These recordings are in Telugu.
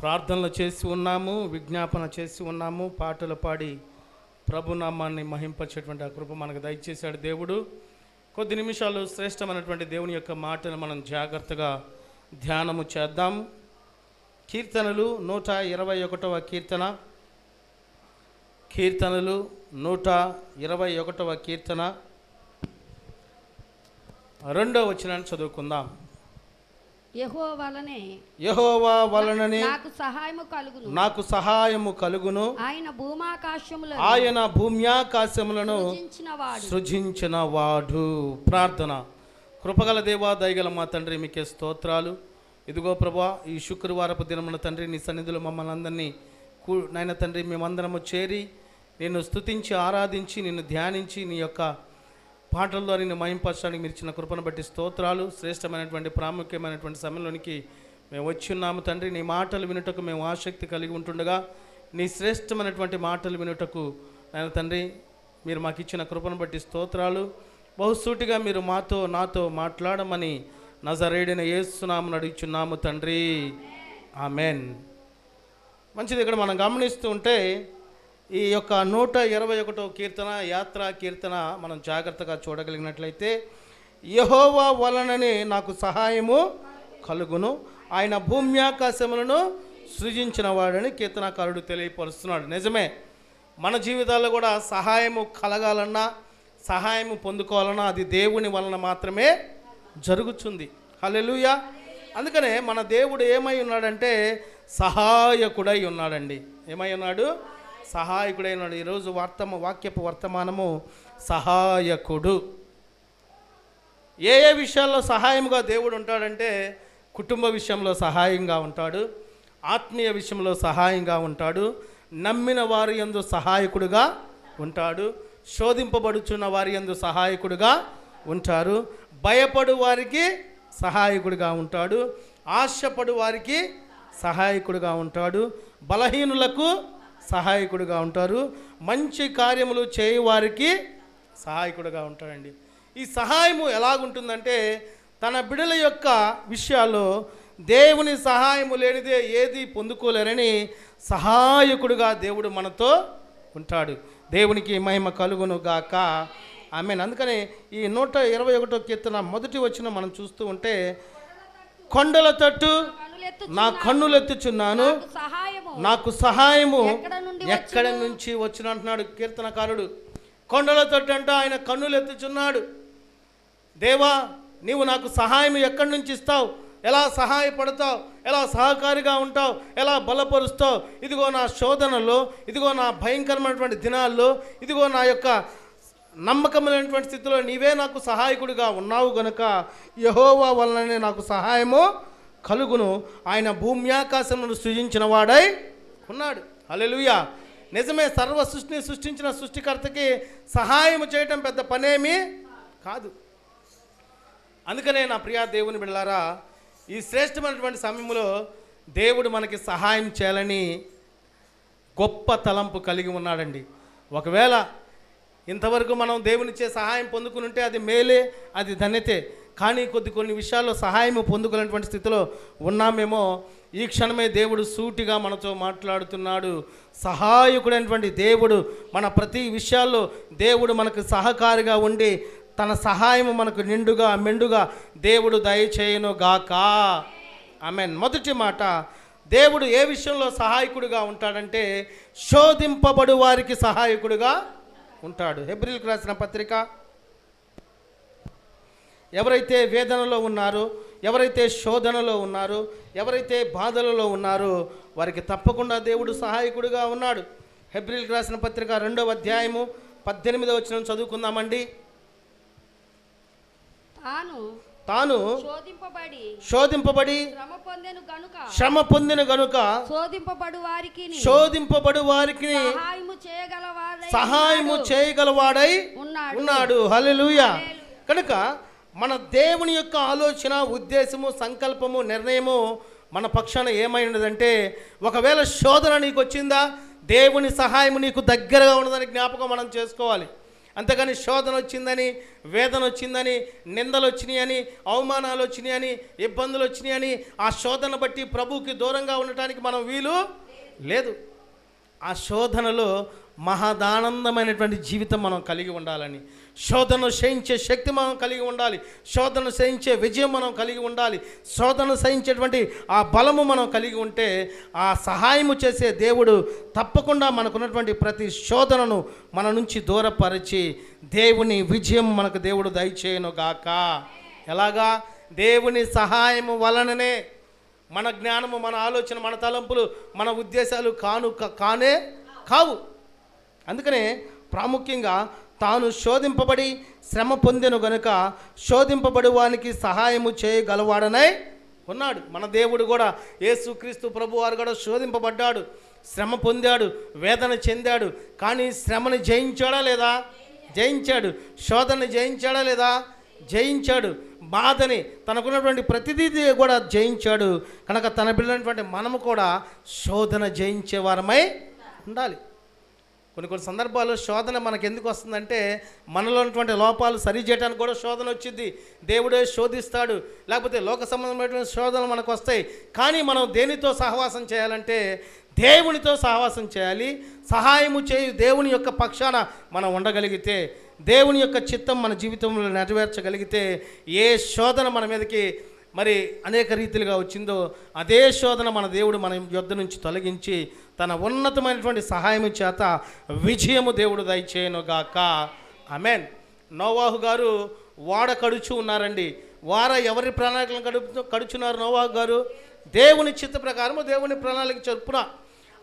ప్రార్థనలు చేసి ఉన్నాము విజ్ఞాపన చేసి ఉన్నాము పాటలు పాడి ప్రభునామాన్ని మహింపచేటువంటి ఆ కృప మనకు దయచేశాడు దేవుడు. కొద్ది నిమిషాలు శ్రేష్టమైనటువంటి దేవుని యొక్క మాటను మనం జాగ్రత్తగా ధ్యానము చేద్దాం. కీర్తనలు నూట ఇరవై ఒకటవ కీర్తన. కీర్తనలు నూట ఇరవై ఒకటవ కీర్తన. రెండో వచనాన్ని చదువుకుందాం. యహోవా వలననే నాకు సహాయము కలుగును. నాకు సహాయము కలుగును. ఆయన భూమాకాశముల ఆయన భూమ్యాకాశములను సృజించిన వాడు ప్రార్థన. కృపగల దేవా దయగల మా తండ్రి మీకే స్తోత్రాలు. ఇదిగో ప్రభా ఈ శుక్రవారపు దినమున తండ్రి నీ సన్నిధిలో మమ్మల్ని అందరినీ కూ నాయన తండ్రి మేమందరము చేరి నిన్ను స్తుతించి ఆరాధించి నిన్ను ధ్యానించి నీ యొక్క పాటల ద్వారా నేను మహింపరచడానికి మీరు ఇచ్చిన కృపను బట్టి స్తోత్రాలు శ్రేష్టమైనటువంటి ప్రాముఖ్యమైనటువంటి సమయంలోనికి మేము వచ్చి ఉన్నాము. తండ్రి నీ మాటలు వినుటకు మేము ఆసక్తి కలిగి ఉంటుండగా నీ శ్రేష్టమైనటువంటి మాటలు వినుటకు ఆయన తండ్రి మీరు మాకు ఇచ్చిన కృపను బట్టి స్తోత్రాలు. బహుసూటిగా మీరు మాతో నాతో మాట్లాడమని నజరేడిన ఏసునామను అడుగుచున్నాము తండ్రి. ఆమెన్. మంచిది ఇక్కడ మనం గమనిస్తూ ఉంటే ఈ యొక్క నూట ఇరవై ఒకటో కీర్తన యాత్రా కీర్తన మనం జాగ్రత్తగా చూడగలిగినట్లయితే యహోవా వలననే నాకు సహాయము కలుగును. ఆయన భూమ్యాకాశములను సృజించిన వాడని కీర్తనాకారుడు తెలియపరుస్తున్నాడు. నిజమే మన జీవితాల్లో కూడా సహాయము కలగాలన్నా సహాయము పొందుకోవాలన్నా అది దేవుని వలన మాత్రమే జరుగుతుంది. హల్లెలూయా. అందుకనే మన దేవుడు ఏమై ఉన్నాడంటే సహాయకుడై ఉన్నాడండి. ఏమై ఉన్నాడు? సహాయకుడైన ఈరోజు వర్తమ వాక్యపు వర్తమానము సహాయకుడు. ఏ ఏ విషయాల్లో సహాయంగా దేవుడు ఉంటాడంటే కుటుంబ విషయంలో సహాయంగా ఉంటాడు ఆత్మీయ విషయంలో సహాయంగా ఉంటాడు నమ్మిన వారి యందు సహాయకుడుగా ఉంటాడు శోధింపబడుచున్న వారి యందు సహాయకుడుగా ఉంటారు భయపడు వారికి సహాయకుడిగా ఉంటాడు ఆశపడు వారికి సహాయకుడిగా ఉంటాడు బలహీనులకు సహాయకుడిగా ఉంటారు. మంచి కార్యములు చేయవారికి సహాయకుడిగా ఉంటాడండి. ఈ సహాయము ఎలాగుంటుందంటే తన బిడల యొక్క విషయాల్లో దేవుని సహాయము లేనిదే ఏది పొందుకోలేరని సహాయకుడిగా దేవుడు మనతో ఉంటాడు. దేవునికి మహిమ కలుగును గాక ఆమె అందుకని ఈ నూట ఇరవై ఒకటో కీర్తన మొదటి వచ్చిన మనం చూస్తూ ఉంటే కొండల తట్టు నా కన్నులెత్తుచున్నాను నాకు సహాయము ఎక్కడ నుంచి వచ్చిన అంటున్నాడు కీర్తనకారుడు. కొండల తట్టు అంటే ఆయన కన్నులు ఎత్తుచున్నాడు దేవా నీవు నాకు సహాయం ఎక్కడి నుంచి ఇస్తావు? ఎలా సహాయపడతావు? ఎలా సహకారిగా ఉంటావు? ఎలా బలపరుస్తావు? ఇదిగో నా శోధనలో ఇదిగో నా భయంకరమైనటువంటి దినాల్లో ఇదిగో నా యొక్క నమ్మకమైనటువంటి స్థితిలో నీవే నాకు సహాయకుడిగా ఉన్నావు గనుక యహోవా వలననే నాకు సహాయము కలుగును. ఆయన భూమ్యాకాశమును సృజించిన వాడై ఉన్నాడు. హల్లెలూయా. నిజమే సర్వ సృష్టిని సృష్టించిన సృష్టికర్తకి సహాయం చేయటం పెద్ద పనేమీ కాదు. అందుకనే నా ప్రియా దేవుని బిడ్డలారా ఈ శ్రేష్టమైనటువంటి సమయంలో దేవుడు మనకి సహాయం చేయాలని గొప్ప తలంపు కలిగి ఉన్నాడండి. ఒకవేళ ఇంతవరకు మనం దేవునిచ్చే సహాయం పొందుకుని ఉంటే అది మేలే అది ధన్యతే. కానీ కొద్ది కొన్ని విషయాల్లో సహాయం పొందుకునేటువంటి స్థితిలో ఉన్నామేమో ఈ క్షణమే దేవుడు సూటిగా మనతో మాట్లాడుతున్నాడు. సహాయకుడైనటువంటి దేవుడు మన ప్రతి విషయాల్లో దేవుడు మనకు సహకారిగా ఉండి తన సహాయం మనకు నిండుగా మెండుగా దేవుడు దయచేయను గాక. ఆమెన్. మొదటి మాట దేవుడు ఏ విషయంలో సహాయకుడిగా ఉంటాడంటే శోధింపబడు వారికి సహాయకుడిగా ఉంటాడు. హెబ్రిల్కి రాసిన పత్రిక ఎవరైతే వేదనలో ఉన్నారో ఎవరైతే శోధనలో ఉన్నారో ఎవరైతే బాధలలో ఉన్నారో వారికి తప్పకుండా దేవుడు సహాయకుడిగా ఉన్నాడు. హెబ్రిల్కి రాసిన పత్రిక రెండవ అధ్యాయము పద్దెనిమిదవ వచ్చిన చదువుకుందామండి. తాను తాను శోధింపబడి శోధింపబడి శ్రమ పొందెను గనుక. శోధింపబడు వారికి శోధింపబడు వారికి సహాయము. చేయగలవాడై ఉన్నాడు. ఉన్నాడు. హల్లెలూయా. కనుక మన దేవుని యొక్క ఆలోచన ఉద్దేశము సంకల్పము నిర్ణయము మన పక్షాన ఏమై ఉన్నదంటే ఒకవేళ శోధన నీకు వచ్చిందా దేవుని సహాయము నీకు దగ్గరగా ఉన్నదని జ్ఞాపకం మనం చేసుకోవాలి. అంతేగాని శోధన వచ్చిందని వేదన వచ్చిందని నిందలు వచ్చినాయని అవమానాలు వచ్చినాయని ఇబ్బందులు వచ్చినాయని ఆ శోధన బట్టి ప్రభువుకి దూరంగా ఉండటానికి మనం వీలు లేదు. ఆ శోధనలో మహదానందమైనటువంటి జీవితం మనం కలిగి ఉండాలని శోధనను సహించే శక్తి మనం కలిగి ఉండాలి. శోధనను సహించే విజయం మనం కలిగి ఉండాలి. శోధనను సహించేటువంటి ఆ బలము మనం కలిగి ఉంటే ఆ సహాయము చేసే దేవుడు తప్పకుండా మనకున్నటువంటి ప్రతి శోధనను మన నుంచి దూరపరిచి దేవుని విజయం మనకు దేవుడు దయచేయను గాక. ఎలాగా? దేవుని సహాయము వలననే మన జ్ఞానము మన ఆలోచన మన తలంపులు మన ఉద్దేశాలు కాను కానే కావు. అందుకనే ప్రాముఖ్యంగా తాను శోధింపబడి శ్రమ పొందెను గనుక శోధింపబడి వానికి సహాయము చేయగలవాడనై ఉన్నాడు. మన దేవుడు కూడా యేసుక్రీస్తు ప్రభు వారు కూడా శోధింపబడ్డాడు. శ్రమ పొందాడు వేదన చెందాడు. కానీ శ్రమను జయించాడా లేదా? జయించాడు. శోధనని జయించాడా లేదా? జయించాడు. బాధని తనకున్నటువంటి ప్రతిదీ కూడా జయించాడు. కనుక తన బిడ్డైనటువంటి మనము కూడా శోధన జయించే వారమై ఉండాలి. కొన్ని కొన్ని సందర్భాల్లో శోధన మనకు ఎందుకు వస్తుందంటే మనలో ఉన్నటువంటి లోపాలు సరి చేయడానికి కూడా శోధన వచ్చింది. దేవుడే శోధిస్తాడు. లేకపోతే లోక సంబంధమైనటువంటి శోధనలు మనకు వస్తాయి. కానీ మనం దేనితో సహవాసం చేయాలంటే దేవునితో సహవాసం చేయాలి. సహాయము చేయు దేవుని యొక్క పక్షాన మనం ఉండగలిగితే దేవుని యొక్క చిత్తం మన జీవితంలో నెరవేర్చగలిగితే ఏ శోధన మన మీదకి మరి అనేక రీతిలుగా వచ్చిందో అదే శోధన మన దేవుడు మన యొద్ద నుంచి తొలగించి తన ఉన్నతమైనటువంటి సహాయం చేత విజయము దేవుడు దయచేయనుగాక. అమెన్ నోవాహు గారు వాడ కడుచు ఉన్నారండి. వార ఎవరి ప్రణాళికలను కడుపు కడుచున్నారు నోవాహు గారు? దేవుని చిత్త ప్రకారము దేవుని ప్రణాళిక చొప్పున.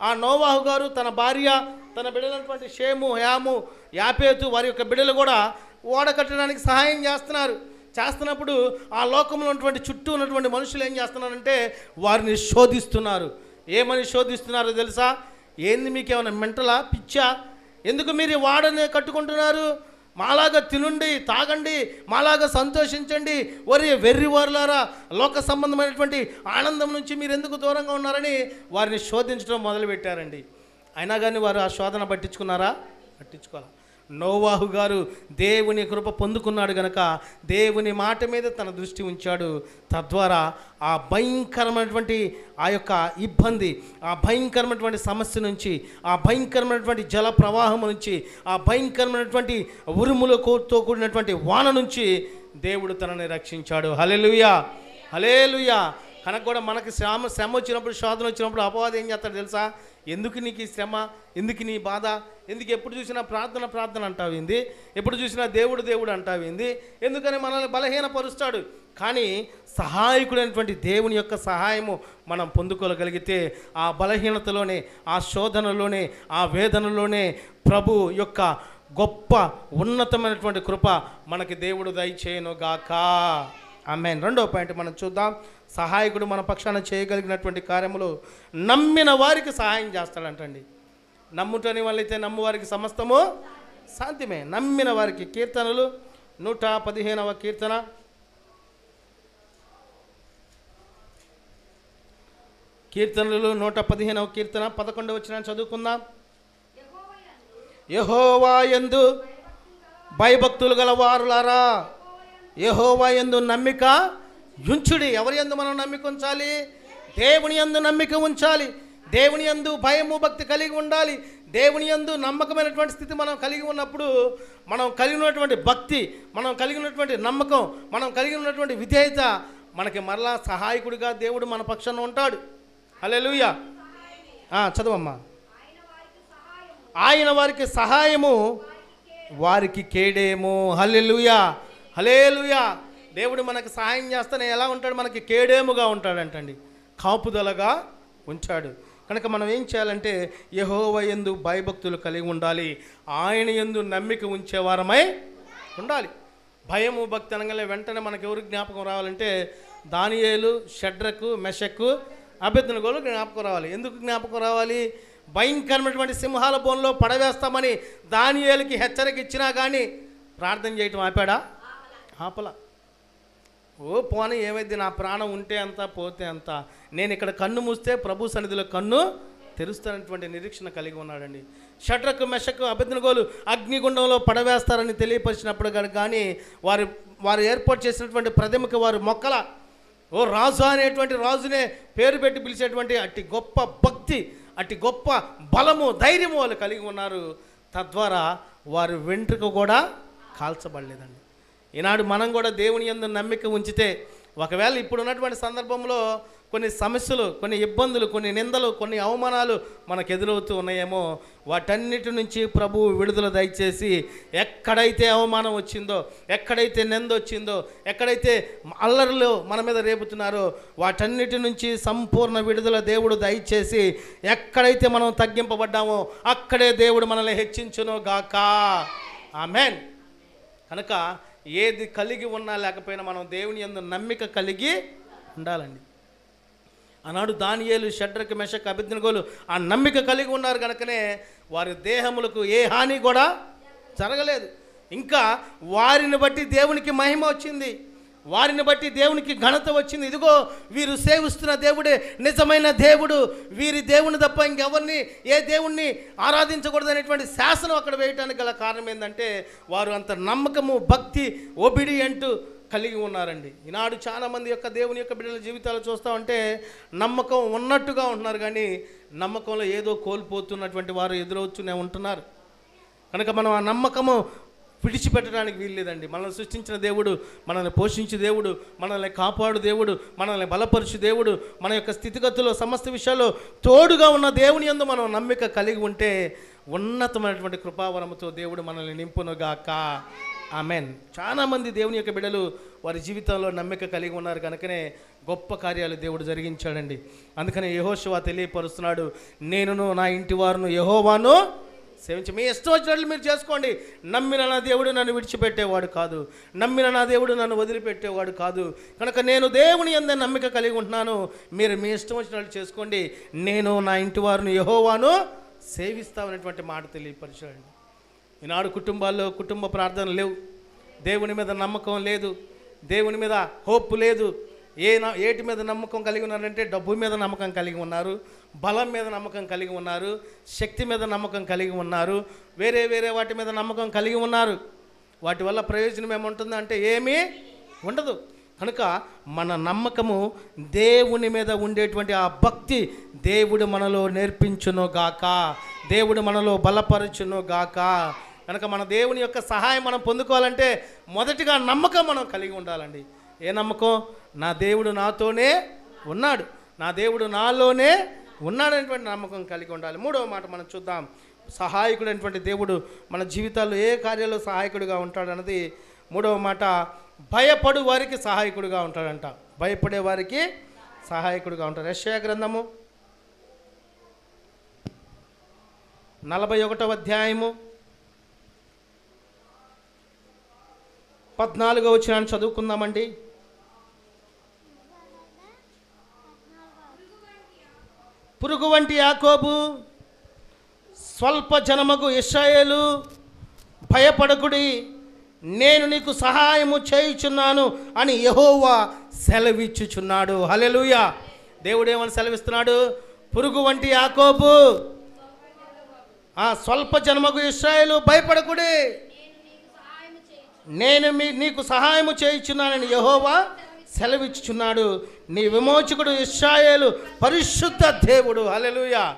ఆ నోవాహు గారు తన భార్య తన బిడ్డలైనటువంటి షేము హ్యాము యాపేతు వారి యొక్క బిడ్డలు కూడా ఓడ కట్టడానికి సహాయం చేస్తున్నారు. చేస్తున్నప్పుడు ఆ లోకంలో ఉన్నటువంటి చుట్టూ ఉన్నటువంటి మనుషులు ఏం చేస్తున్నారంటే వారిని శోధిస్తున్నారు. ఏమని శోధిస్తున్నారో తెలుసా? ఏంది మీకు ఏమైనా మెంటలా? పిచ్చా? ఎందుకు మీరు వాడనే కట్టుకుంటున్నారు? మాలాగా తినుండి తాగండి మాలాగా సంతోషించండి. వరి వెర్రి వారులారా లోక సంబంధమైనటువంటి ఆనందం నుంచి మీరు ఎందుకు దూరంగా ఉన్నారని వారిని శోధించడం మొదలుపెట్టారండి. అయినా కానీ వారు ఆ శోధన పట్టించుకున్నారా? పట్టించుకోవాలి నోవాహు గారు దేవుని కృప పొందుకున్నాడు గనక దేవుని మాట మీద తన దృష్టి ఉంచాడు. తద్వారా ఆ భయంకరమైనటువంటి ఆ యొక్క ఇబ్బంది ఆ భయంకరమైనటువంటి సమస్య నుంచి ఆ భయంకరమైనటువంటి జల ప్రవాహం నుంచి ఆ భయంకరమైనటువంటి ఉరుముల కోతో కూడినటువంటి వాన నుంచి దేవుడు తనని రక్షించాడు. హలెలుయా హలేలుయా కనుక కూడా మనకి శ్రమ శ్రమ వచ్చినప్పుడు శోధన వచ్చినప్పుడు అపవాదం ఏం చేస్తాడు తెలుసా? ఎందుకు నీకు ఈ శ్రమ? ఎందుకు నీ బాధ? ఎందుకు ఎప్పుడు చూసినా ప్రార్థన ప్రార్థన అంటావింది ఎప్పుడు చూసినా దేవుడు దేవుడు అంటావింది ఎందుకని మనల్ని బలహీనపరుస్తాడు? కానీ సహాయకుడైనటువంటి దేవుని యొక్క సహాయము మనం పొందుకోగలిగితే ఆ బలహీనతలోనే ఆ శోధనలోనే ఆ వేదనలోనే ప్రభు యొక్క గొప్ప ఉన్నతమైనటువంటి కృప మనకి దేవుడు దయచేయను గాక ఆమెన్. రెండో పాయింట్ మనం చూద్దాం. సహాయకుడు మన పక్షాన చేయగలిగినటువంటి కార్యములు నమ్మిన వారికి సహాయం చేస్తాడంటండి. నమ్ముటని వాళ్ళైతే నమ్మువారికి సమస్తము శాంతిమే నమ్మిన వారికి కీర్తనలు నూట పదిహేనవ కీర్తన. కీర్తనలు నూట పదిహేనవ కీర్తన. పదకొండవ వచ్చిన చదువుకుందాం. యహోవా యందు భయభక్తులు గల వారులారా యహోవా యందు నమ్మిక ఉంచుడి. ఎవరి యందు మనం నమ్మిక ఉంచాలి? దేవుని యందు నమ్మిక ఉంచాలి. దేవుని యందు భయము భక్తి కలిగి ఉండాలి. దేవుని యందు నమ్మకమైనటువంటి స్థితి మనం కలిగి ఉన్నప్పుడు మనం కలిగి ఉన్నటువంటి భక్తి మనం కలిగి ఉన్నటువంటి నమ్మకం మనం కలిగి ఉన్నటువంటి విధేయత మనకి మరలా సహాయకుడిగా దేవుడు మన పక్షాన ఉంటాడు. హలే లూయ చదవమ్మా. ఆయన వారికి సహాయము వారికి కేడేమో. హలే హలేలుయా దేవుడు మనకి సహాయం చేస్తానే ఎలా ఉంటాడు? మనకి కేడేముగా ఉంటాడంటండి. కాపుదలగా ఉంచాడు. కనుక మనం ఏం చేయాలంటే యహోవ ఎందు భయభక్తులు కలిగి ఉండాలి. ఆయన ఎందు నమ్మిక ఉంచేవారమై ఉండాలి. భయము భక్తి అనగానే వెంటనే మనకు ఎవరు జ్ఞాపకం రావాలంటే దానియేలు షడ్రకు మెషక్కు అభ్యర్థులు జ్ఞాపకం రావాలి. ఎందుకు జ్ఞాపకం రావాలి? భయంకరమైనటువంటి సింహాల బోన్లో పడవేస్తామని దానియేలకి హెచ్చరిక ఇచ్చినా కానీ ప్రార్థన చేయటం ఆపాడా? ఆపల. ఓ పోనీ ఏమైంది? నా ప్రాణం ఉంటే అంత పోతే అంత. నేను ఇక్కడ కన్ను మూస్తే ప్రభు సన్నిధిలో కన్ను తెరుస్తానటువంటి నిరీక్షణ కలిగి ఉన్నాడండి. షట్రకు మెషకు అభిజ్ఞగోలు అగ్నిగుండంలో పడవేస్తారని తెలియపరిచినప్పుడు కానీ వారు వారు ఏర్పాటు చేసినటువంటి ప్రతిమకి వారు మొక్కల ఓ రాజు అనేటువంటి రాజునే పేరు పెట్టి పిలిచేటువంటి అట్టి గొప్ప భక్తి అట్టి గొప్ప బలము ధైర్యము వాళ్ళు కలిగి ఉన్నారు. తద్వారా వారి వెంట్రుక కూడా కాల్చబడలేదండి. ఈనాడు మనం కూడా దేవుని యందు నమ్మిక ఉంచితే ఒకవేళ ఇప్పుడు ఉన్నటువంటి సందర్భంలో కొన్ని సమస్యలు కొన్ని ఇబ్బందులు కొన్ని నిందలు కొన్ని అవమానాలు మనకు ఎదురవుతూ ఉన్నాయేమో వాటన్నిటి నుంచి ప్రభువు విడుదల దయచేసి ఎక్కడైతే అవమానం వచ్చిందో ఎక్కడైతే నింద వచ్చిందో ఎక్కడైతే అల్లరులు మన మీద రేపుతున్నారో వాటన్నిటి నుంచి సంపూర్ణ విడుదల దేవుడు దయచేసి ఎక్కడైతే మనం తగ్గింపబడ్డామో అక్కడే దేవుడు మనల్ని హెచ్చించును గాక ఆమెన్. కనుక ఏది కలిగి ఉన్నా లేకపోయినా మనం దేవుని యందు నమ్మిక కలిగి ఉండాలండి. ఆనాడు దానియేలు షడ్రక మెషక్ అభిజ్ఞగోలు ఆ నమ్మిక కలిగి ఉన్నారు కనుకనే వారి దేహములకు ఏ హాని కూడా జరగలేదు. ఇంకా వారిని బట్టి దేవునికి మహిమ వచ్చింది. వారిని బట్టి దేవునికి ఘనత వచ్చింది. ఇదిగో వీరు సేవిస్తున్న దేవుడే నిజమైన దేవుడు. వీరి దేవుని తప్ప ఇంకెవరిని ఏ దేవుణ్ణి ఆరాధించకూడదు అనేటువంటి శాసనం అక్కడ వేయటానికి గల కారణం ఏంటంటే వారు అంత నమ్మకము భక్తి ఒబిడియంటు కలిగి ఉన్నారండి. ఈనాడు చాలామంది యొక్క దేవుని యొక్క బిడ్డల జీవితాలు చూస్తూ ఉంటే నమ్మకం ఉన్నట్టుగా ఉంటున్నారు. కానీ నమ్మకంలో ఏదో కోల్పోతున్నటువంటి వారు ఎదురవుతూనే ఉంటున్నారు. కనుక మనం ఆ నమ్మకము విడిచిపెట్టడానికి వీల్లేదండి. మనల్ని సృష్టించిన దేవుడు మనల్ని పోషించే దేవుడు మనల్ని కాపాడు దేవుడు మనల్ని బలపరచు దేవుడు మన యొక్క స్థితిగతుల్లో సమస్త విషయాల్లో తోడుగా ఉన్న దేవుని యందు మనం నమ్మిక కలిగి ఉంటే ఉన్నతమైనటువంటి కృపావరముతో దేవుడు మనల్ని నింపునుగాక. ఆమెన్. చాలామంది దేవుని యొక్క బిడ్డలు వారి జీవితంలో నమ్మిక కలిగి ఉన్నారు. కనుకనే గొప్ప కార్యాలు దేవుడు జరిగించాడండి. అందుకనే యహోశివా తెలియపరుస్తున్నాడు. నేనును నా ఇంటి వారును యహోవాను సేవించి మీ ఇష్టం వచ్చినట్లు మీరు చేసుకోండి. నమ్మిన నా దేవుడు నన్ను విడిచిపెట్టేవాడు కాదు. నమ్మిన నా దేవుడు నన్ను వదిలిపెట్టేవాడు కాదు. కనుక నేను దేవుని ఎందే నమ్మిక కలిగి ఉంటున్నాను. మీరు మీ ఇష్టం వచ్చినట్లు చేసుకోండి. నేను నా ఇంటి వారిని యహోవాను సేవిస్తామనేటువంటి మాట తెలియపరచండి ఈనాడు కుటుంబాల్లో కుటుంబ ప్రార్థనలు లేవు. దేవుని మీద నమ్మకం లేదు. దేవుని మీద హోప్ లేదు. ఏ న- ఏటి మీద నమ్మకం కలిగి ఉన్నారంటే డబ్బు మీద నమ్మకం కలిగి ఉన్నారు బలం మీద నమ్మకం కలిగి ఉన్నారు శక్తి మీద నమ్మకం కలిగి ఉన్నారు వేరే వేరే వాటి మీద నమ్మకం కలిగి ఉన్నారు. వాటి వల్ల ప్రయోజనం ఏముంటుంది అంటే ఏమీ ఉండదు. కనుక మన నమ్మకము దేవుని మీద ఉండేటువంటి ఆ భక్తి దేవుడు మనలో నేర్పించును గాక దేవుడు మనలో బలపరచును గాక కనుక మన దేవుని యొక్క సహాయం మనం పొందుకోవాలంటే మొదటిగా నమ్మకం మనం కలిగి ఉండాలండి. ఏ నమ్మకం? నా దేవుడు నాతోనే ఉన్నాడు. నా దేవుడు నాలోనే ఉన్నాడనేటువంటి నమ్మకం కలిగి ఉండాలి. మూడవ మాట మనం చూద్దాం. సహాయకుడైనటువంటి దేవుడు మన జీవితాల్లో ఏ కార్యాల్లో సహాయకుడిగా ఉంటాడన్నది మూడవ మాట. భయపడు వారికి సహాయకుడిగా ఉంటాడంట. భయపడే వారికి సహాయకుడిగా ఉంటాడు. యెషయా గ్రంథము నలభై ఒకటవ అధ్యాయము పద్నాలుగో వచ్చిన చదువుకుందామండి. పురుగు వంటి యాకోబు స్వల్ప జనముకు ఇస్రాయేలు భయపడకుడి నేను నీకు సహాయము చేయుచున్నాను అని యహోవా సెలవిచ్చుచున్నాడు. హలెలుయ దేవుడేమని సెలవిస్తున్నాడు? పురుగు వంటి యాకోబు ఆ స్వల్ప జన్మకు ఇస్రాయేలు భయపడకుడి. నేను మీ నీకు సహాయము చేయుచున్నానని యహోవా సెలవిచ్చుచున్నాడు. నీ విమోచకుడు ఇస్రాయేలు పరిశుద్ధ దేవుడు. హల్లెలూయా.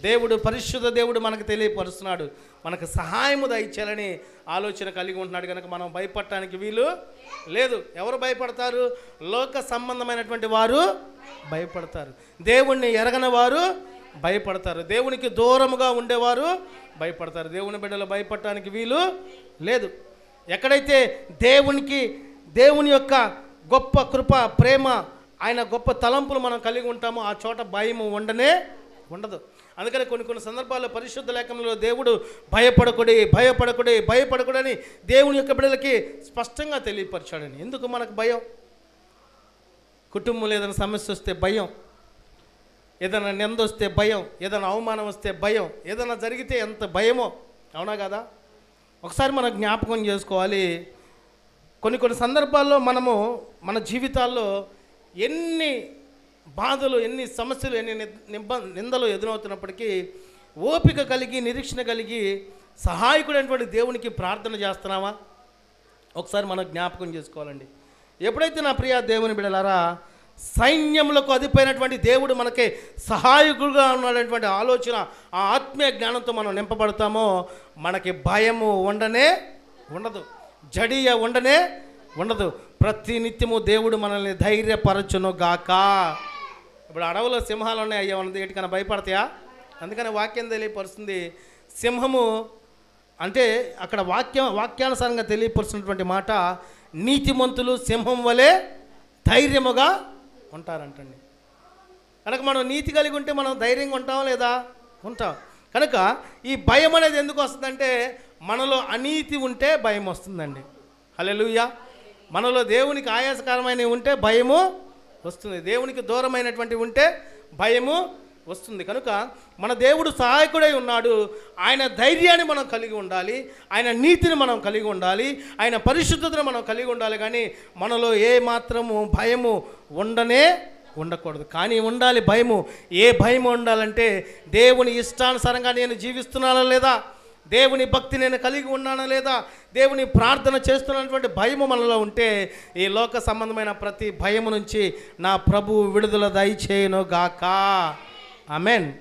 దేవుడు పరిశుద్ధ దేవుడు మనకు తెలియపరుస్తున్నాడు. మనకు సహాయము దయచేయాలని ఆలోచన కలిగి ఉంటున్నాడు. కనుక మనం భయపడటానికి వీలు లేదు. ఎవరు భయపడతారు? లోక సంబంధమైనటువంటి వారు భయపడతారు. దేవుణ్ణి ఎరగని వారు భయపడతారు. దేవునికి దూరముగా ఉండేవారు భయపడతారు. దేవుని బిడ్డలు భయపడటానికి వీలు లేదు. ఎక్కడైతే దేవునికి దేవుని యొక్క గొప్ప కృప ప్రేమ ఆయన గొప్ప తలంపులు మనం కలిగి ఉంటాము. ఆ చోట భయము ఉండనే ఉండదు. అందుకని కొన్ని కొన్ని సందర్భాల్లో పరిశుద్ధ లేఖనంలో దేవుడు భయపడకుడి భయపడకుడి భయపడకుడని దేవుని యొక్క బిడ్డలకి స్పష్టంగా తెలియపరిచాడని ఎందుకు మనకు భయం? కుటుంబంలో ఏదైనా సమస్య వస్తే భయం. ఏదైనా నింద వస్తే భయం. ఏదైనా అవమానం వస్తే భయం. ఏదైనా జరిగితే ఎంత భయమో. అవునా కదా? ఒకసారి మనం జ్ఞాపకం చేసుకోవాలి. కొన్ని కొన్ని సందర్భాల్లో మనము మన జీవితాల్లో ఎన్ని బాధలు ఎన్ని సమస్యలు ఎన్ని ని- నిబ్బ నిందలు ఎదురవుతున్నప్పటికీ ఓపిక కలిగి నిరీక్షణ కలిగి సహాయకుడైనటువంటి దేవునికి ప్రార్థన చేస్తున్నామా ఒకసారి మనం జ్ఞాపకం చేసుకోవాలండి. ఎప్పుడైతే నా ప్రియ దేవుని బిడలారా సైన్యములకు అదిపోయినటువంటి దేవుడు మనకి సహాయకుడుగా ఉన్నటువంటి ఆలోచన ఆ ఆత్మీయ జ్ఞానంతో మనం నింపబడతామో మనకి భయము ఉండనే ఉండదు. జడియ ఉండనే ఉండదు. ప్రతి నిత్యము దేవుడు మనల్ని ధైర్యపరచును గాక ఇప్పుడు అడవులో సింహాలు ఉన్నాయి. అయ్యా ఉన్నది ఎటుకన్నా భయపడతాయా? అందుకని వాక్యం తెలియపరుస్తుంది. సింహము అంటే అక్కడ వాక్యం వాక్యానుసారంగా తెలియపరుస్తున్నటువంటి మాట నీతిమంతులు సింహం వలె ధైర్యముగా ఉంటారంటండి. కనుక మనం నీతి కలిగి ఉంటే మనం ధైర్యంగా ఉంటాం లేదా? ఉంటాం. కనుక ఈ భయం అనేది ఎందుకు వస్తుందంటే మనలో అనీతి ఉంటే భయం వస్తుందండి. హల్లెలూయా. మనలో దేవునికి ఆయాసకరమైనవి ఉంటే భయము వస్తుంది. దేవునికి దూరమైనటువంటి ఉంటే భయము వస్తుంది. కనుక మన దేవుడు సహాయకుడై ఉన్నాడు. ఆయన ధైర్యాన్ని మనం కలిగి ఉండాలి. ఆయన నీతిని మనం కలిగి ఉండాలి. ఆయన పరిశుద్ధతను మనం కలిగి ఉండాలి. కానీ మనలో ఏ మాత్రము భయము ఉండనే ఉండకూడదు. కానీ ఉండాలి భయము. ఏ భయం ఉండాలంటే దేవుని ఇష్టానుసారంగా నేను జీవిస్తున్నానా లేదా? దేవుని భక్తి నేను కలిగి ఉన్నానా లేదా? దేవుని ప్రార్థన చేస్తున్నటువంటి భయము మనలో ఉంటే ఈ లోక సంబంధమైన ప్రతి భయము నుంచి నా ప్రభు విడుదల దయచేయను గాక ఆమెన్.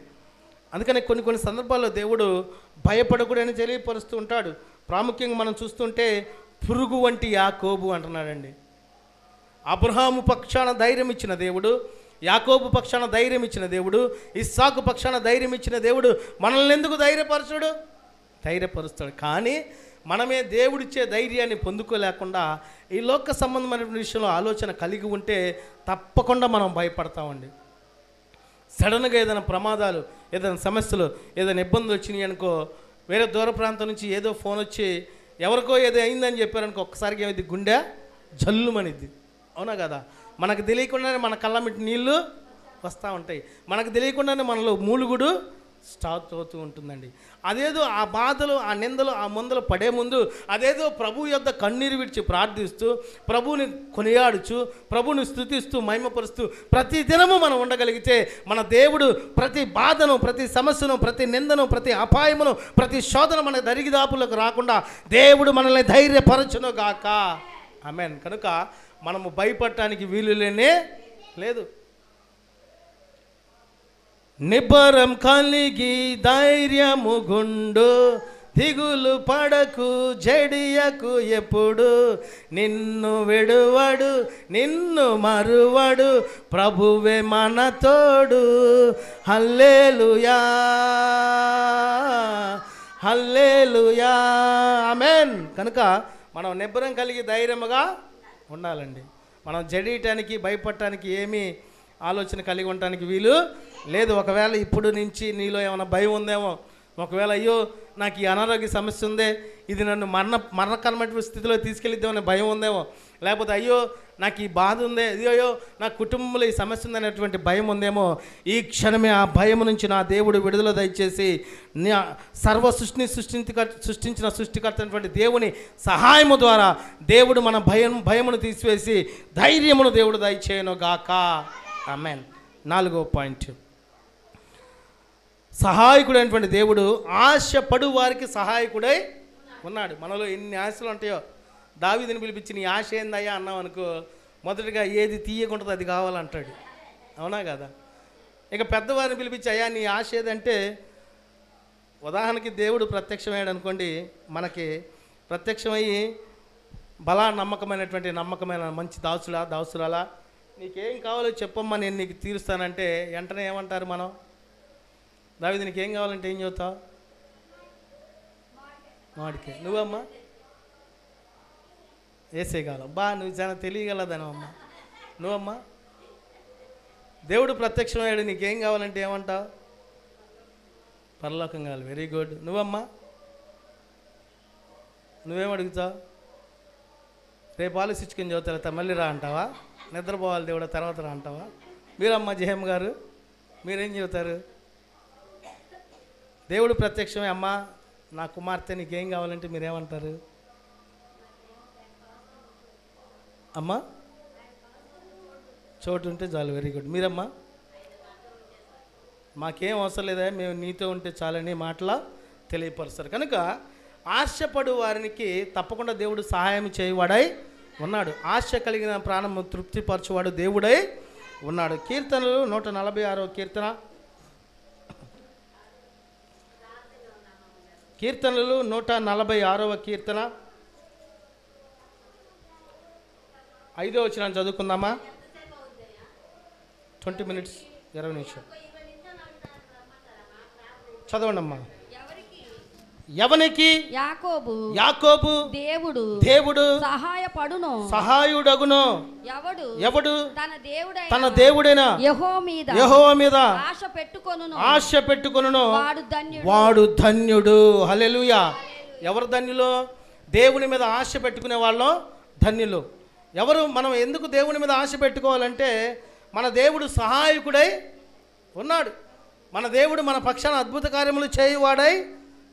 అందుకని కొన్ని కొన్ని సందర్భాల్లో దేవుడు భయపడకూడని తెలియపరుస్తూ ఉంటాడు. ప్రాముఖ్యంగా మనం చూస్తుంటే పురుగు వంటి యాకోబు అంటున్నాడండి. అబ్రహాము పక్షాన ధైర్యం ఇచ్చిన దేవుడు యాకోబు పక్షాన ధైర్యం ఇచ్చిన దేవుడు ఇస్సాకు పక్షాన ధైర్యం ఇచ్చిన దేవుడు మనల్ని ఎందుకు ధైర్యపరచుడు? ధైర్యపరుస్తాడు. కానీ మనమే దేవుడిచ్చే ధైర్యాన్ని పొందుకోలేకుండా ఈ లోక సంబంధమైన విషయంలో ఆలోచన కలిగి ఉంటే తప్పకుండా మనం భయపడతామండి. సడన్గా ఏదైనా ప్రమాదాలు ఏదైనా సమస్యలు ఏదైనా ఇబ్బందులు వచ్చినాయి అనుకో వేరే దూర ప్రాంతం నుంచి ఏదో ఫోన్ వచ్చి ఎవరికో ఏదో అయిందని చెప్పారనుకో ఒక్కసారికి ఏమైంది? గుండె జల్లుమనిద్ది. అవునా కదా? మనకు తెలియకుండానే మన కళ్ళమిటి నీళ్ళు వస్తూ ఉంటాయి. మనకు తెలియకుండానే మనలో మూలుగుడు స్టార్ట్ అవుతూ ఉంటుందండి. అదేదో ఆ బాధలు ఆ నిందలు ఆ ముందలు పడే ముందు అదేదో ప్రభు యొద్ద కన్నీరు విడిచి ప్రార్థిస్తూ ప్రభుని కొనియాడుచు ప్రభుని స్థుతిస్తూ మహిమపరుస్తూ ప్రతి దినము మనం ఉండగలిగితే మన దేవుడు ప్రతి బాధను ప్రతి సమస్యను ప్రతి నిందను ప్రతి అపాయమును ప్రతి శోధన మన దరిగిదాపులకు రాకుండా దేవుడు మనల్ని ధైర్యపరచును గాక ఆమెన్. కనుక మనము భయపడటానికి వీలు లేనే లేదు. నిబ్బరం కలిగి ధైర్యము గుండు దిగులు పడకు జడియకు ఎప్పుడు నిన్ను విడువడు నిన్ను మరువడు ప్రభువే మన తోడు. హల్లేలుయా! హల్లేలుయా! అమెన్ కనుక మనం నిబ్బరం కలిగి ధైర్యముగా ఉండాలండి. మనం జడియటానికి భయపడటానికి ఏమీ ఆలోచన కలిగి ఉండటానికి వీలు లేదు. ఒకవేళ ఇప్పుడు నుంచి నీలో ఏమైనా భయం ఉందేమో ఒకవేళ అయ్యో నాకు ఈ అనారోగ్య సమస్య ఉందే ఇది నన్ను మరణ మరణకరమైన స్థితిలో తీసుకెళ్ళిద్దామనే భయం ఉందేమో లేకపోతే అయ్యో నాకు ఈ బాధ ఉందే అయ్యో నా కుటుంబంలో ఈ సమస్య ఉందనేటువంటి భయం ఉందేమో ఈ క్షణమే ఆ భయం నుంచి నా దేవుడు విడుదల దయచేసి సర్వ సృష్టిని సృష్టించి సృష్టించిన సృష్టికర్త అయినటువంటి దేవుని సహాయము ద్వారా దేవుడు మన భయం భయమును తీసివేసి ధైర్యమును దేవుడు దయచేయను గాక ఆమెన్ నాలుగో పాయింట్. సహాయకుడైనటువంటి దేవుడు ఆశపడు వారికి సహాయకుడై ఉన్నాడు. మనలో ఎన్ని ఆశలు ఉంటాయో. దావిదిని పిలిపించి నీ ఆశ ఏందయ్యా? అన్నాం అనుకో మొదటిగా ఏది తీయకుంటుందో అది కావాలంటాడు. అవునా కదా? ఇక పెద్దవారిని పిలిపించి అయ్యా నీ ఆశ ఏదంటే ఉదాహరణకి దేవుడు ప్రత్యక్షమయ్యాడు అనుకోండి మనకి ప్రత్యక్షమయ్యి బలా నమ్మకమైనటువంటి నమ్మకమైన మంచి దాసులా దాసురాలా నీకేం కావాలో చెప్పమ్మా నేను నీకు తీరుస్తానంటే వెంటనే ఏమంటారు మనం? దావిది నీకేం కావాలంటే ఏం చెబుతావు? మాడికే. నువ్వమ్మా? వేసే బా నువ్వు చాలా తెలియగలదనమ్మా నువ్వమ్మా? దేవుడు ప్రత్యక్షమయ్యాడు నీకేం కావాలంటే ఏమంటావు? పరలోకం కావాలి. వెరీ గుడ్ నువ్వమ్మా? నువ్వేం అడుగుతావు? రేపు ఆలోచించుకొని చదువుతా మళ్ళీ రా అంటావా? నిద్రపోవాలి దేవుడు తర్వాత రా అంటావా? మీరమ్మ జయమ్మ గారు మీరేం చెబుతారు? దేవుడు ప్రత్యక్షమే అమ్మ నా కుమార్తె నీకేం కావాలంటే మీరేమంటారు? అమ్మా చోటు ఉంటే చాలు వెరీ గుడ్ మీరమ్మా మాకేం అవసరం లేదా? మేము నీతో ఉంటే చాలని మాటల తెలియపరుస్తారు. కనుక ఆశపడు వారికి తప్పకుండా దేవుడు సహాయం చేయవాడై ఉన్నాడు. ఆశ కలిగిన ప్రాణము తృప్తిపరచువాడు దేవుడై ఉన్నాడు. కీర్తనలు నూట నలభై ఆరో కీర్తన. కీర్తనలు నూట నలభై ఆరవ కీర్తన. ఐదో వచ్చిన చదువుకుందామా? ట్వంటీ మినిట్స్ ఇరవై నిమిషం చదవండి అమ్మా ఎవనికి? యాకోబు. యాకోబు. దేవుడు. దేవుడు. సహాయపడును. సహాయుడగును. ఎవడు? ఎవడు? తన దేవుడైన తన దేవుడైన యెహో మీద. యెహోవా మీద. ఆశ పెట్టుకొనును. ఆశ పెట్టుకొనును. వాడు ధన్యుడు. వాడు ధన్యుడు. హల్లెలూయా. ఎవరు ధన్యులు? దేవుని మీద ఆశ పెట్టుకునే వాళ్ళం ధన్యులు. ఎవరు? మనం ఎందుకు దేవుని మీద ఆశ పెట్టుకోవాలంటే మన దేవుడు సహాయకుడై ఉన్నాడు. మన దేవుడు మన పక్షాన అద్భుత కార్యములు చేయువాడై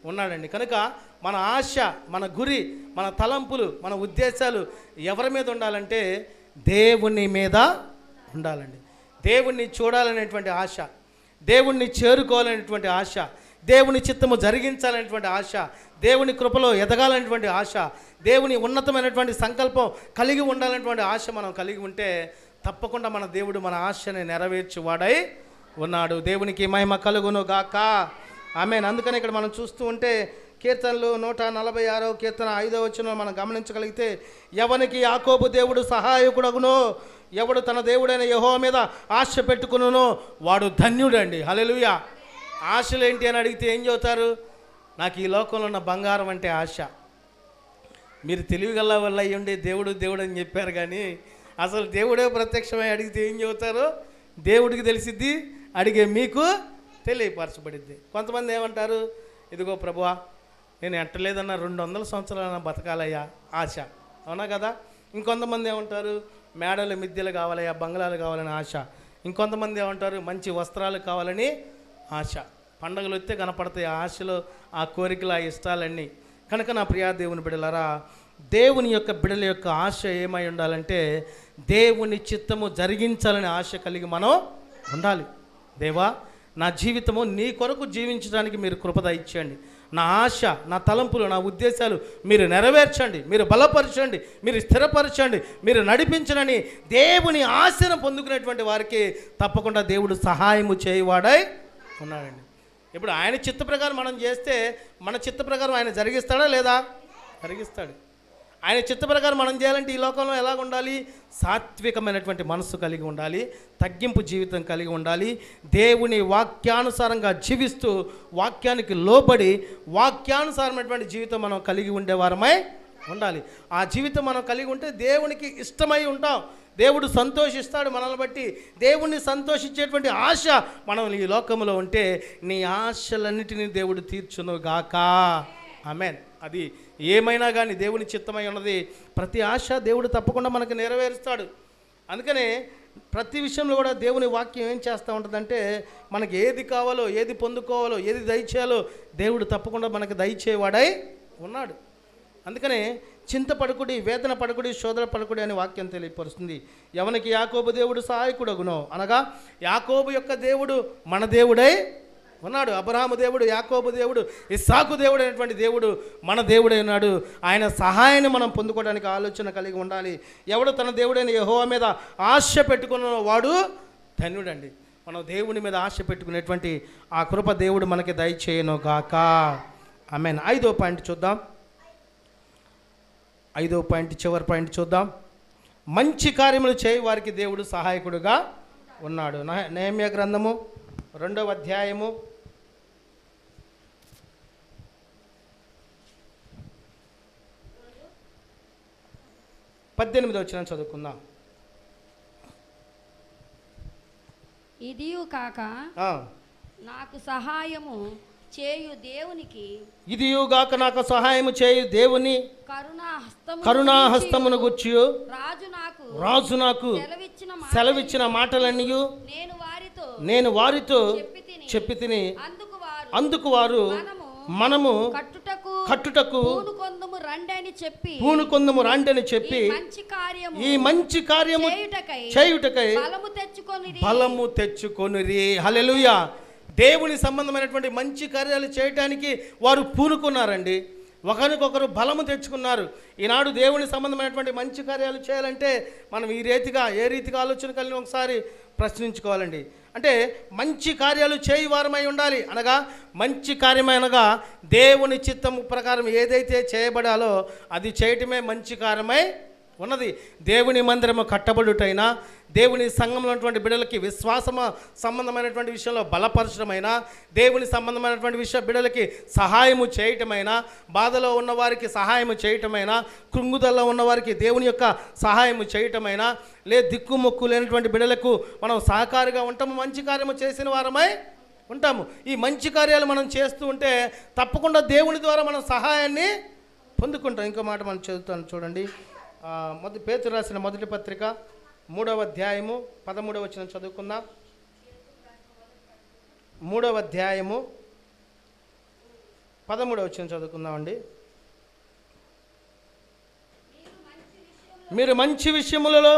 ఉన్నాడండి. కనుక మన ఆశ మన గురి మన తలంపులు మన ఉద్దేశాలు ఎవరి మీద ఉండాలంటే దేవుని మీద ఉండాలండి. దేవుణ్ణి చూడాలనేటువంటి ఆశ దేవుణ్ణి చేరుకోవాలనేటువంటి ఆశ దేవుని చిత్తము జరిగించాలనేటువంటి ఆశ దేవుని కృపలో ఎదగాలనేటువంటి ఆశ దేవుని ఉన్నతమైనటువంటి సంకల్పం కలిగి ఉండాలనేటువంటి ఆశ మనం కలిగి ఉంటే తప్పకుండా మన దేవుడు మన ఆశని నెరవేర్చువాడై ఉన్నాడు. దేవునికి మహిమ కలుగును గాక. ఆమె అందుకని ఇక్కడ మనం చూస్తూ ఉంటే కీర్తనలు నూట నలభై ఆరో కీర్తన ఐదో వచ్చిన మనం గమనించగలిగితే ఎవనికి యాకోబు దేవుడు సహాయకుడగునో ఎవడు తన దేవుడైన యహో మీద ఆశ పెట్టుకునునో వాడు ధన్యుడండి. హల్లెలూయా. ఆశలు ఏంటి అని అడిగితే ఏం చెబుతారు? నాకు ఈ లోకంలో ఉన్న బంగారం అంటే ఆశ. మీరు తెలివిగల వల్ల అయ్యండి దేవుడు దేవుడు అని చెప్పారు కానీ అసలు దేవుడే ప్రత్యక్షమై అడిగితే ఏం చెబుతారు? దేవుడికి తెలిసిద్ది అడిగే మీకు తెలియపరచబడిద్ది కొంతమంది ఏమంటారు ఇదిగో ప్రభువా నేను ఎట్టలేదన్న రెండు వందల సంవత్సరాల బతకాలయ్యా ఆశ. అవునా కదా? ఇంకొంతమంది ఏమంటారు మేడలు మిద్దెలు కావాలయ్యా బంగ్లాలు కావాలని ఆశ. ఇంకొంతమంది ఏమంటారు మంచి వస్త్రాలు కావాలని ఆశ. పండగలు వస్తే కనపడతాయి ఆ ఆశలు ఆ కోరికలు ఆ ఇష్టాలన్నీ. కనుక నా ప్రియా దేవుని బిడలరా దేవుని యొక్క బిడల యొక్క ఆశ ఏమై ఉండాలంటే దేవుని చిత్తము జరిగించాలని ఆశ కలిగి మనం ఉండాలి. దేవా నా జీవితము నీ కొరకు జీవించడానికి మీరు కృపద ఇచ్చేయండి. నా ఆశ నా తలంపులు నా ఉద్దేశాలు మీరు నెరవేర్చండి. మీరు బలపరచండి. మీరు స్థిరపరచండి. మీరు నడిపించనని దేవుని ఆశను పొందుకునేటువంటి వారికి తప్పకుండా దేవుడు సహాయము చేయవాడై ఉన్నాడండి. ఇప్పుడు ఆయన చిత్త ప్రకారం మనం చేస్తే మన చిత్త ప్రకారం ఆయన జరిగిస్తాడా లేదా? జరిగిస్తాడు. ఆయన చిత్త ప్రకారం మనం చేయాలంటే ఈ లోకంలో ఎలా ఉండాలి? సాత్వికమైనటువంటి మనస్సు కలిగి ఉండాలి తగ్గింపు జీవితం కలిగి ఉండాలి దేవుని వాక్యానుసారంగా జీవిస్తూ వాక్యానికి లోబడి వాక్యానుసారమైనటువంటి జీవితం మనం కలిగి ఉండేవారమై ఉండాలి. ఆ జీవితం మనం కలిగి ఉంటే దేవునికి ఇష్టమై ఉంటాం. దేవుడు సంతోషిస్తాడు మనల్ని బట్టి. దేవుణ్ణి సంతోషించేటువంటి ఆశ మనం ఈ లోకంలో ఉంటే నీ ఆశలన్నిటినీ దేవుడు తీర్చును గాక. ఆమెన్. అది ఏమైనా కానీ దేవుని చిత్తమై ఉన్నది. ప్రతి ఆశ దేవుడు తప్పకుండా మనకు నెరవేరుస్తాడు. అందుకనే ప్రతి విషయంలో కూడా దేవుని వాక్యం ఏం చేస్తూ ఉంటుందంటే మనకి ఏది కావాలో ఏది పొందుకోవాలో ఏది దయచేయాలో దేవుడు తప్పకుండా మనకు దయచేవాడై ఉన్నాడు. అందుకనే చింత పడుకుడి వేదన పడుకుడి శోధన పడుకుడి అనే వాక్యం తెలియపరుస్తుంది. ఎవనికి యాకోబు దేవుడు సహాయకుడగునో అనగా యాకోబు యొక్క దేవుడు మన దేవుడై ఉన్నాడు. అబ్రహాము దేవుడు యాకోబు దేవుడు ఇస్సాకు దేవుడు అనేటువంటి దేవుడు మన దేవుడై ఉన్నాడు. ఆయన సహాయాన్ని మనం పొందుకోవడానికి ఆలోచన కలిగి ఉండాలి. ఎవడు తన దేవుడైన యహోవ మీద ఆశ పెట్టుకున్న వాడు ధన్యుడండి. మనం దేవుని మీద ఆశ పెట్టుకునేటువంటి ఆ కృప దేవుడు మనకి దయచేయను గాక. ఆమెన్. ఐదో పాయింట్ చూద్దాం. ఐదో పాయింట్ చివరి పాయింట్ చూద్దాం. మంచి కార్యములు చేయి వారికి దేవుడు సహాయకుడుగా ఉన్నాడు. నేమ్య గ్రంథము రెండవ అధ్యాయము పద్దెనిమిది వచ్చిన చదువుకుందాం. ఇదియు కాక నాకు సహాయము చేయు దేవునికి ఇదియుగాక నాకు సహాయము చేయు దేవుని కరుణా హస్తము కరుణాహస్తమును గుర్చి. రాజు నాకు రాజు నాకు సెలవిచ్చిన మాట సెలవిచ్చిన మాటలన్నీ నేను వారితో నేను వారితో చెప్పి తిని అందుకు వారు మనము కట్టుటకు రండి అని చెప్పి పూనుకొందము రాండని ఈ చెప్పి మంచి కార్యము ఈ మంచి కార్యము చేయుటకై చేయుటకై బలము తెచ్చుకొని బలము తెచ్చుకొనిరి. హల్లెలూయా. దేవుని సంబంధమైనటువంటి మంచి కార్యాలు చేయటానికి వారు పూనుకున్నారండి. ఒకరికొకరు బలము తెచ్చుకున్నారు. ఈనాడు దేవుని సంబంధమైనటువంటి మంచి కార్యాలు చేయాలంటే మనం ఈ రీతిగా ఏ రీతిగా ఆలోచన కలిగి ఒకసారి ప్రశ్నించుకోవాలండి. అంటే మంచి కార్యాలు చేయి వారమై ఉండాలి అనగా మంచి కార్యమైనగా దేవుని చిత్తము ప్రకారం ఏదైతే చేయబడాలో అది చేయటమే మంచి కార్యమై ఉన్నది. దేవుని మందిరము కట్టబడుటైనా దేవుని సంఘంలో ఉన్నటువంటి బిడ్డలకి విశ్వాసమ సంబంధమైనటువంటి విషయంలో బలపరచడమైనా దేవుని సంబంధమైనటువంటి విషయ బిడ్డలకి సహాయము చేయటమైనా బాధలో ఉన్నవారికి సహాయము చేయటమైనా కృంగుదల్లో ఉన్నవారికి దేవుని యొక్క సహాయము చేయటమైనా లే దిక్కుమొక్కు లేనటువంటి బిడ్డలకు మనం సహకారిగా ఉంటాము మంచి కార్యము చేసిన వారమై ఉంటాము. ఈ మంచి కార్యాలు మనం చేస్తూ ఉంటే తప్పకుండా దేవుని ద్వారా మనం సహాయాన్ని పొందుకుంటాం. ఇంకో మాట మనం చదువుతాను చూడండి. మొదటి పేతురు రాసిన మొదటి పత్రిక మూడవ అధ్యాయము పదమూడవ వచ్చిన చదువుకుందాం. మూడవ అధ్యాయము పదమూడవ వచ్చిన చదువుకుందామండి. మీరు మంచి విషయములలో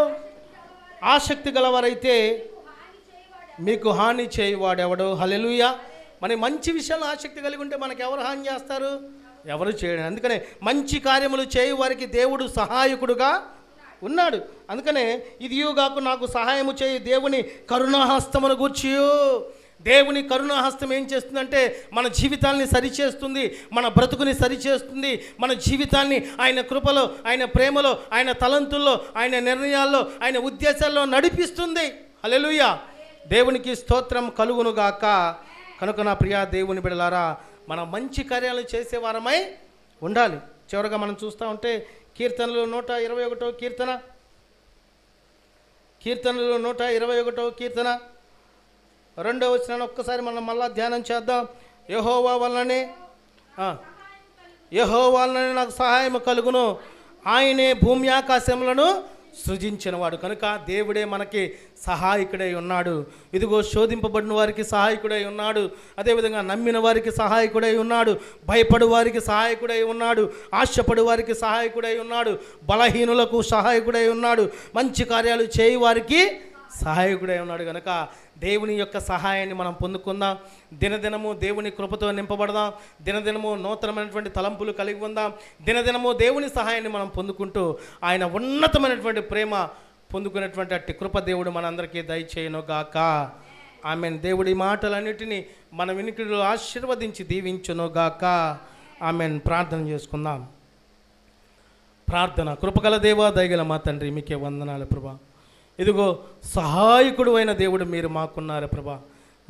ఆసక్తి గలవారైతే మీకు హాని చేయవాడెవడు? హలెలుయా మరి మంచి విషయంలో ఆసక్తి కలిగి ఉంటే మనకు ఎవరు హాని చేస్తారు? ఎవరు చేయడం. అందుకనే మంచి కార్యములు చేయు వారికి దేవుడు సహాయకుడుగా ఉన్నాడు. అందుకనే ఇదియుగాకు నాకు సహాయము చేయి దేవుని కరుణాహస్తమును గూర్చి దేవుని కరుణాహస్తం ఏం చేస్తుందంటే మన జీవితాల్ని సరిచేస్తుంది మన బ్రతుకుని సరిచేస్తుంది మన జీవితాన్ని ఆయన కృపలో ఆయన ప్రేమలో ఆయన తలంతుల్లో ఆయన నిర్ణయాల్లో ఆయన ఉద్దేశాల్లో నడిపిస్తుంది. హల్లెలూయా. దేవునికి స్తోత్రం కలుగునుగాక కనుక నా ప్రియా దేవుని బిడలారా మనం మంచి కార్యాలు చేసేవారమై ఉండాలి. చివరగా మనం చూస్తూ ఉంటే కీర్తనలు నూట ఇరవై ఒకటో కీర్తన. కీర్తనలు నూట ఇరవై ఒకటో కీర్తన. రెండో వచ్చిన ఒక్కసారి మనం మళ్ళా ధ్యానం చేద్దాం. యహోవా వల్లనే ఆ, వల్లనే నాకు సహాయం కలుగును. ఆయనే భూమి ఆకాశములను సృజించినవాడు కనుక దేవుడే మనకి సహాయకుడై ఉన్నాడు. ఇదిగో శోధింపబడిన వారికి సహాయకుడై ఉన్నాడు. అదేవిధంగా నమ్మిన వారికి సహాయకుడై ఉన్నాడు. భయపడు వారికి సహాయకుడై ఉన్నాడు. ఆశపడు వారికి సహాయకుడై ఉన్నాడు. బలహీనులకు సహాయకుడై ఉన్నాడు. మంచి కార్యాలు చేయి వారికి సహాయకుడై ఉన్నాడు కనుక దేవుని యొక్క సహాయాన్ని మనం పొందుకుందాం. దినదినము దేవుని కృపతో నింపబడదాం. దినదినము నూతనమైనటువంటి తలంపులు కలిగి ఉందాం. దినదినము దేవుని సహాయాన్ని మనం పొందుకుంటూ ఆయన ఉన్నతమైనటువంటి ప్రేమ పొందుకునేటువంటి అట్టి కృప దేవుడు మనందరికీ దయచేయను గాక ఆమె దేవుడి మాటలన్నిటినీ మన వినికిడిలో ఆశీర్వదించి దీవించును గాక ఆమెన్. ప్రార్థన చేసుకుందాం. ప్రార్థన. కృపగల దేవా దయగల మా తండ్రి మీకే వందనాలు ప్రభా. ఇదిగో సహాయకుడు అయిన దేవుడు మీరు మాకున్నారు ప్రభా.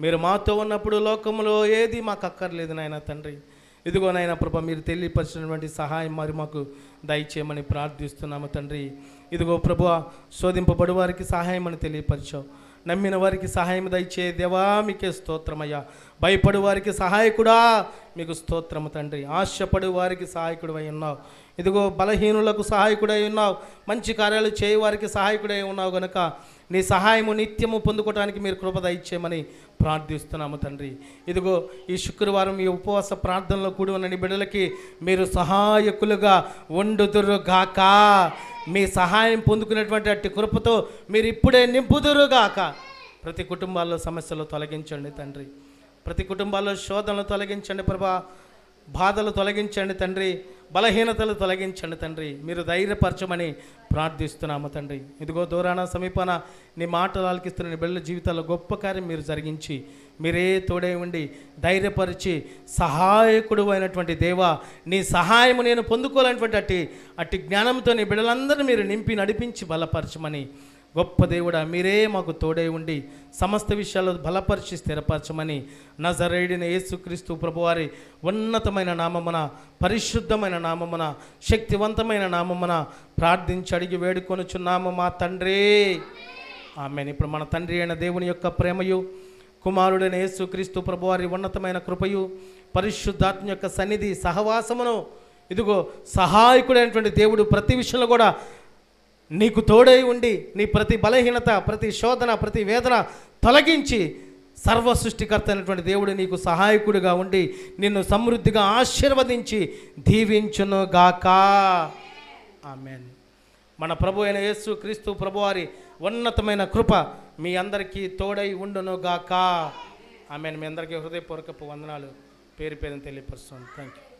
మీరు మాతో ఉన్నప్పుడు లోకంలో ఏది మాకు అక్కర్లేదు నాయన తండ్రి. ఇదిగో నాయన ప్రభా మీరు తెలియపరిచినటువంటి సహాయం మరి మాకు దయచేయమని ప్రార్థిస్తున్నాము తండ్రి. ఇదిగో ప్రభు శోధింపబడి వారికి సహాయం అని తెలియపరిచావు. నమ్మిన వారికి సహాయం దయచే దేవా మీకే స్తోత్రమయ్యా. భయపడు వారికి సహాయకుడా మీకు స్తోత్రము తండ్రి. ఆశపడు వారికి సహాయకుడు అయి ఉన్నావు. ఇదిగో బలహీనులకు సహాయకుడై ఉన్నావు. మంచి కార్యాలు చేయవారికి సహాయకుడై ఉన్నావు గనుక. నీ సహాయము నిత్యము పొందుకోవడానికి మీరు కృపద ఇచ్చేయమని ప్రార్థిస్తున్నాము తండ్రి. ఇదిగో ఈ శుక్రవారం ఈ ఉపవాస ప్రార్థనలో కూడి ఉన్న బిడ్డలకి మీరు సహాయకులుగా వండుదురుగాక మీ సహాయం పొందుకునేటువంటి అట్టి కృపతో మీరు ఇప్పుడే నింపుదురుగాక. ప్రతి కుటుంబాల్లో సమస్యలు తొలగించండి తండ్రి. ప్రతి కుటుంబాల్లో శోధనలు తొలగించండి ప్రభా. బాధలు తొలగించండి తండ్రి బలహీనతలు తొలగించండి తండ్రి. మీరు ధైర్యపరచమని ప్రార్థిస్తున్నాము తండ్రి. ఇదిగో దూరాన సమీపాన నీ మాటలు ఆలకిస్తున్న నీ బిడ్డల జీవితాల్లో గొప్ప కార్యం మీరు జరిగించి మీరే తోడే ఉండి ధైర్యపరిచి సహాయకుడు అయినటువంటి దేవా నీ సహాయము నేను పొందుకోవాలనేటువంటి అట్టి అట్టి జ్ఞానంతో నీ బిడ్డలందరినీ మీరు నింపి నడిపించి బలపరచమని గొప్ప దేవుడా మీరే మాకు తోడై ఉండి సమస్త విషయాలు బలపరిచి స్థిరపరచమని నజరేడిన యేసుక్రీస్తు ప్రభువారి ఉన్నతమైన నామమున పరిశుద్ధమైన నామమున శక్తివంతమైన నామమున ప్రార్థించి అడిగి వేడుకొనుచున్నాము మా తండ్రి. ఆమెను. ఇప్పుడు మన తండ్రి అయిన దేవుని యొక్క ప్రేమయు కుమారుడైన యేసుక్రీస్తు ప్రభువారి ఉన్నతమైన కృపయు పరిశుద్ధాత్మ యొక్క సన్నిధి సహవాసమును ఇదిగో సహాయకుడైనటువంటి దేవుడు ప్రతి విషయంలో కూడా నీకు తోడై ఉండి నీ ప్రతి బలహీనత ప్రతి శోధన ప్రతి వేదన తొలగించి సర్వ సృష్టికర్త అయినటువంటి దేవుడు నీకు సహాయకుడిగా ఉండి నిన్ను సమృద్ధిగా ఆశీర్వదించి దీవించును గాక ఆమెన్. మన ప్రభు అయిన యేసు క్రీస్తు ప్రభువారి ఉన్నతమైన కృప మీ అందరికీ తోడై ఉండును గాక ఆమెన్. మీ అందరికీ హృదయపూర్వకపు వందనాలు. పేరు పేరుని తెలియపరుస్తాను. Thank you